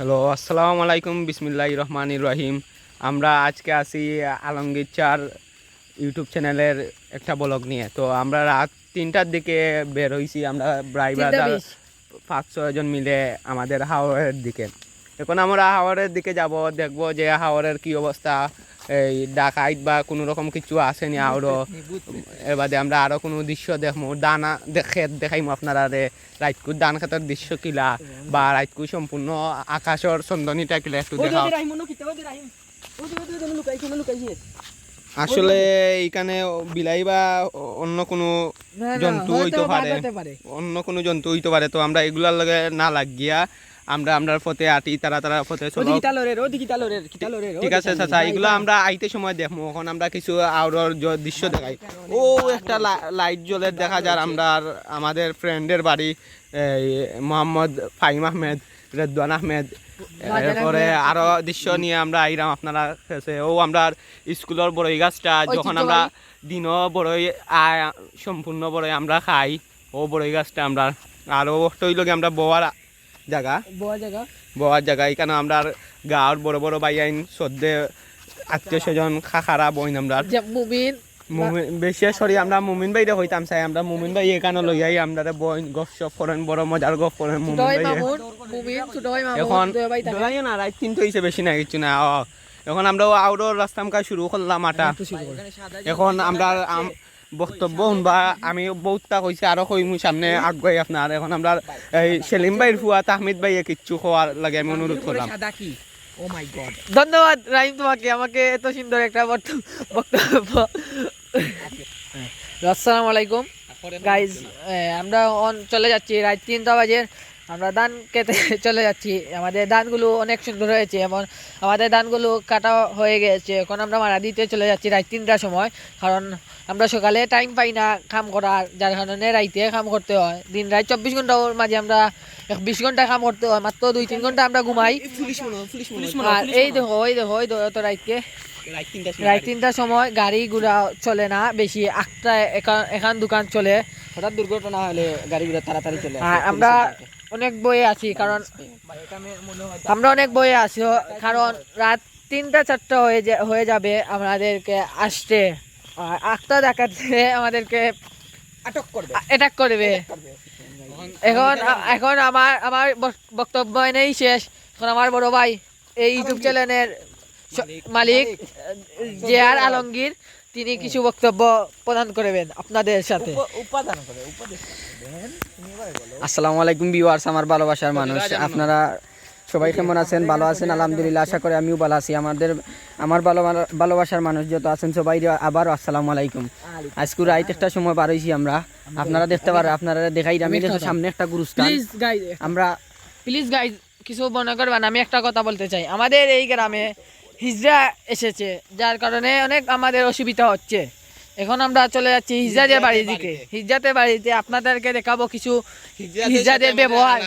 Hello আসসালামু আলাইকুম বিসমিল্লাহ রহমান রহিম। আমরা আজকে আসি আলমগীর চার ইউটিউব চ্যানেলের একটা ব্লগ নিয়ে। তো আমরা রাত তিনটার দিকে বের হয়েছি আমরা ব্রাইভার ব্রাদার পাঁচ ছজন মিলে আমাদের হাওড়ের দিকে। এখন আমরা হাওড়ের দিকে যাব দেখব যে হাওড়ের কি অবস্থা এই ডাকাইত বা কোনো রকম কিছু আসেনি আরও এর বাদে আমরা আরও কোনো দৃশ্য দেখব দানা খেত দেখাইমো আপনারা রে। রাইতকুর ধান খেতের দৃশ্য কিলা? বা রাইতকু সম্পূর্ণ আকাশর চন্দনীটা কিলা একটু দেখাও। আসলে এইখানে বিলাই বা অন্য কোনো জন্তু হইতে পারে। অন্য কোনো জন্তু হইতে পারে। তো আমরা এগুলার লগে না লাগিয়া আমরা আমরা পথে আটি তারা তারা পথে চলো ঠিক আছে চাচা এগুলো আমরা আইতে সময় দেখব। এখন আমরা কিছু আউরর দৃশ্য দেখাই। ও একটা লাইট জ্বলে দেখা যায় আমরা আমাদের ফ্রেন্ডের বাড়ি এই মোহাম্মদ ফাহিম আহমেদ রেদওয়ান আহমেদ। এরপরে আরও দৃশ্য নিয়ে আমরা আইরাম আপনারা কাছে। ও আমরা স্কুলের বড়ই গাছটা যখন আমরা দিনও বড়ই সম্পূর্ণ বড়ই আমরা খাই ও বড়ই গাছটা আমরা। আর আরও তৈলকে আমরা বওয়ার জায়গা? বওয়ার জায়গা। এখানে আমরা গাঁৱৰ বড় বড় বাই আইন শ্রদ্ধে আত্মীয় স্বজন খাখারা বইন আমরা মুমিন। বেশি সরি আমরা মুমিন বাইরে হইতাম চাই আমরা মুমিন ভাই এখানে লই আই আমরা বইন গপ সপ করেন বড় মজার গপ করেন মুমিন ভাই এখন দোলাইও না রাত কিন্তু হইছে বেশি না কিছু না। এখন আমরা আউট রাস্তাম কাজ শুরু করলাম আটা। এখন আমরা আম- বক্তব্য শুনবা আমি বহুতটা কইছে আরও কইমু সামনে আগুয়াই আপনার এখন আমরা এই সেলিম ভাইয়ের ফুয়া তাহমিদ ভাইয়ে কিচ্ছু খাওয়ার লাগে আমি অনুরোধ করলাম ধন্যবাদ রাহিম তোমাকে আমাকে এত সুন্দর একটা বক্ত- বক্তব্য। আসসালামু আলাইকুম। গাইজ আমরা অন চলে যাচ্ছি রাত তিনটা বাজে। আমরা ধান কেটে চলে যাচ্ছি। আমাদের ধানগুলো অনেক সুন্দর হয়েছে এবং আমাদের ধানগুলো কাটা হয়ে গেছে। এখন আমরা মারা দিতে চলে যাচ্ছি রাত তিনটার সময় কারণ আমরা সকালে টাইম পাই না কাম করার যার কারণে রাইতে কাম করতে হয়। দিন রাত চব্বিশ ঘণ্টার মাঝে আমরা এক বিশ ঘণ্টা কাম করতে হয় মাত্র দুই তিন ঘণ্টা আমরা ঘুমাই। আর এই দেখো ওই দেখো ওই দেখো তো রাইতকে রাত তিনটার সময় গাড়ি। ঘোড়া চলে না বেশি আটটা এখান দোকান চলে। হঠাৎ দুর্ঘটনা হলে গাড়িগুলো তাড়াতাড়ি চলে আমরা অনেক বয়ে আছি কারণ আমরা অনেক বয়ে আছি কারণ রাত তিনটা চারটা হয়ে হয়ে যাবে আমাদেরকে আসতে। আটটা দেখাতে আমাদেরকে আটক করবে। অ্যাটাক করবে। এখন এখন আমার আমার বক- বক্তব্য এনেই শেষ। এখন আমার বড় ভাই এই ইউটিউব চ্যানেলের মালিক। J R Alamgir. তিনি কিছু বক্তব্য প্রদান করবেন আপনাদের সাথে। উপাদান করে উপদেশ আসসালামু আলাইকুম ভিউয়ার্স আমার ভালোবাসার মানুষ। আপনারা সবাই কেমন আছেন? ভালো আছেন? আলহামদুলিল্লাহ আশা করি আমিও ভালো আছি। আমাদের আমার ভালো ভালোবাসার মানুষ যত আছেন সবাই আবারও আসসালামু আলাইকুম। আজকে রাইত একটা সময় বার হয়েছি আমরা। আপনারা দেখতে পারেন আপনারা দেখাই আমি সামনে একটা গুরুস্থান। আমরা প্লিজ গাইজ কিছু মনে করবেন আমি একটা কথা বলতে চাই। আমাদের এই গ্রামে হিজড়া এসেছে যার কারণে অনেক আমাদের অসুবিধা হচ্ছে। এখন আমরা চলে যাচ্ছি হিজড়াদের বাড়ির দিকে। হিজড়াদের বাড়িতে আপনাদেরকে দেখাবো কিছু হিজড়াদের ব্যবহার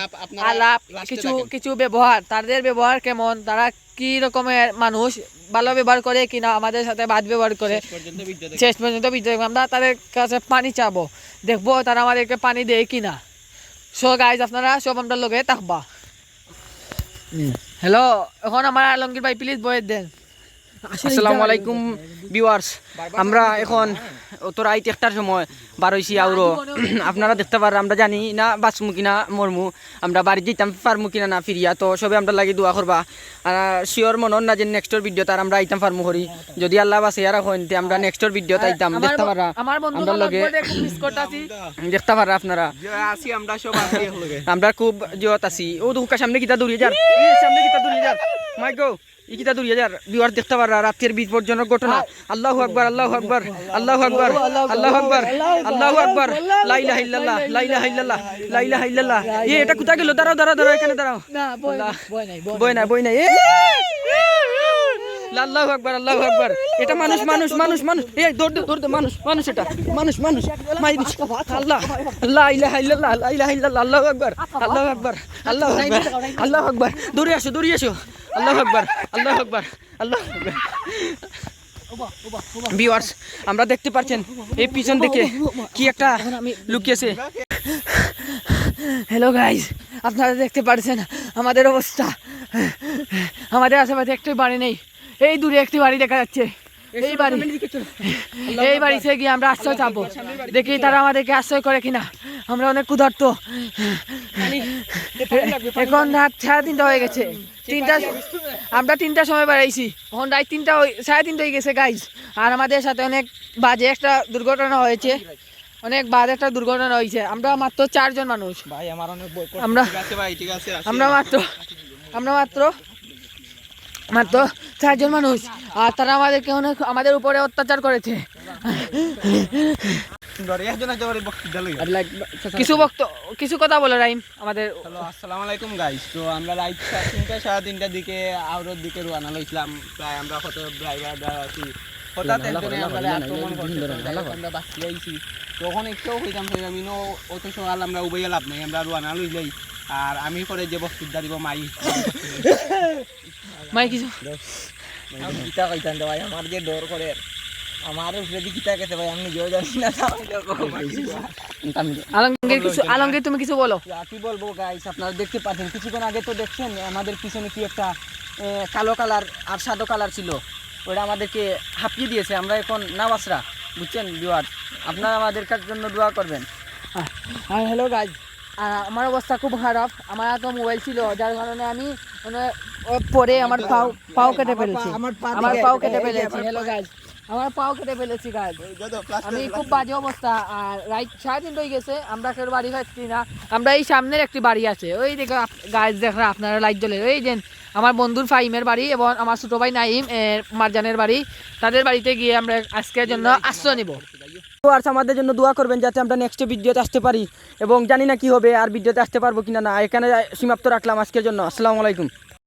আলাপ কিছু কিছু ব্যবহার তাদের ব্যবহার কেমন তারা কি রকমের মানুষ ভালো ব্যবহার করে কিনা আমাদের সাথে বাদ ব্যবহার করে। শেষ পর্যন্ত বিদ্যুৎ আমরা তাদের কাছে পানি চাবো। দেখব তারা আমাদেরকে পানি দেয় কিনা। সো গাইজ আপনারা সব আমরা লগে থাকবা। হ্যালো এখন আমার আলমগীর ভাই প্লিজ বয়ে দেন। আসসালামু আলাইকুম ভিউয়ার্স আমরা এখন অত রাইত একটার সময় বার হয়েছি আউরো। আপনারা দেখতে পারেন আমরা জানি না বাঁচমু কিনা মরমু। আমরা বাড়ি যেতাম পারমু কিনা না ফিরিয়া তো সবে আমরা লাগি দোয়া করবা। আর শিওর মনন না যে নেক্সটর ভিডিও তার আমরা আইতাম পারমু করি। যদি আল্লাহ বাসে আর এখন তে আমরা নেক্সটর ভিডিও আইতাম দেখতে পারা আমার আমরা লগে দেখতে পারা আপনারা। আমরা খুব জিয়ত আছি। ও দুকা সামনে কিতা দৌড়িয়ে যার এ, সামনে কিতা দৌড়িয়ে যার মাই গো ই কিতা দৌড়িয়ে যার বিওয়ার দেখতে পারা রাতের বিপজ্জনক ঘটনা। আল্লাহু আকবার আল্লাহু আকবার আল্লাহু আকবার আল্লাহু আকবার আল্লাহু আকবার। লা ইলাহা ইল্লাল্লাহ লা ইলাহা ইল্লাল্লাহ লা ইলাহা ইল্লাল্লাহ। এ এটা কোথা গেল? দাঁড়াও দাঁড়াও দাঁড়াও এখানে দাঁড়াও। না বই নাই, বই নাই বই বই না বই না এ! আল্লাহু আকবার আল্লাহু আকবার। এটা মানুষ মানুষ মানুষ মানুষ। এই দৌড় দে মানুষ মানুষ এটা। মানুষ মানুষ। মাই আল্লাহ, লা ইলাহা ইল্লাল্লাহ, লা ইলাহা ইল্লাল্লাহ, আল্লাহু আল্লাহু আল্লাহু আল্লাহু দৌড়ে আসো দৌড়ে আসো। আল্লাহু আকবার, আল্লাহু আল্লাহু ভিউয়ার্স আমরা দেখতে পাচ্ছেন, এই পিছন থেকে কি একটা লুকিয়েছে। হ্যালো গাইজ আপনারা দেখতে পারছেন আমাদের অবস্থা। আমাদের আশেপাশে একটি বাড়ি নেই। এই দূরে একটি বাড়ি দেখা যাচ্ছে। এই বাড়ি। এই বাড়িতে গিয়ে আমরা আশ্রয় চাবো দেখি তারা আমাদেরকে আশ্রয় করে কিনা। আমরা অনেক ক্ষুধার্ত। এখন রাত সাড়ে তিনটা হয়ে গেছে। তিনটা আমরা তিনটার সময় বেড়াইছি। এখন রাত তিনটা সাড়ে তিনটা হয়ে গেছে গাইজ আর আমাদের সাথে অনেক বাজে একটা দুর্ঘটনা হয়েছে। অনেক বাজে একটা দুর্ঘটনা হয়েছে। আমরা মাত্র চারজন মানুষ। ভাই আমার অনেক আমরা। আমরা মাত্র আমরা মাত্র মাত্র চারজন মানুষ আর তারা আমাদেরকে অনেক আমাদের উপরে অত্যাচার করেছে। কিছু বক্ত কিছু কথা বলে রাইম আমাদের হ্যালো আসসালামু আলাইকুম গাইস তো আমরা রাইট তিনটা সাড়ে তিনটার দিকে আউরোর দিকে রওনা লইছিলাম প্রায় আমরা কত ড্রাইভার আছি। হঠাৎ একজনে আমরা আক্রমণ করছে আমরা আইছি তখন একটু হইতাম হয়ে আমি নো অত সকাল আমরা উবাইয়া লাভ নাই আমরা রওনা লইলাই। আর আমি পরে যে বক্তৃতা দিব মাই। মাই কিছু। গীতা কইতাম ভাই আমার যে ডর করে আমার উপরে গীতা কেছে ভাই আমি নিজেও জানি না আলমগীর কিছু আলমগীর তুমি কিছু বলো। কি বলব গাইস আপনারা দেখতে পাচ্ছেন কিছুক্ষণ আগে তো দেখছেন আমাদের পিছনে কি একটা কালো কালার আর সাদা কালার ছিল। ওটা আমাদেরকে হাঁপিয়ে দিয়েছে আমরা এখন নাবাসরা বুঝছেন বিওয়ার আপনারা আমাদের কার জন্য দোয়া করবেন। আর হ্যালো গাইজ আমার অবস্থা খুব খারাপ। আমার তো মোবাইল ছিল যার কারণে আমি মানে পরে আমার পাও পাও কেটে ফেলেছি। আমার পাও কেটে ফেলেছি হ্যালো গাইজ আমার পাও কেটে ফেলেছি গাইজ আমি খুব বাজে অবস্থা। আর রাইট সাড়ে তিনটে হয়ে গেছে আমরা কেউ বাড়ি পাচ্ছি না। আমরা এই সামনের একটি বাড়ি আছে। ওই দেখো গাছ দেখা আপনারা লাইট জ্বলে। ওই যে আমার বন্ধুর ফাইমের বাড়ি এবং আমার ছোটো ভাই নাইম মারজানের বাড়ি। তাদের বাড়িতে গিয়ে আমরা আজকের জন্য আশ্রয় নিব। আর আমাদের জন্য দোয়া করবেন যাতে আমরা নেক্সট ভিডিওতে আসতে পারি। এবং জানি না কি হবে, আর ভিডিওতে আসতে পারব কিনা না। এখানে সীমাপ্ত রাখলাম আজকের জন্য। আসসালামু আলাইকুম।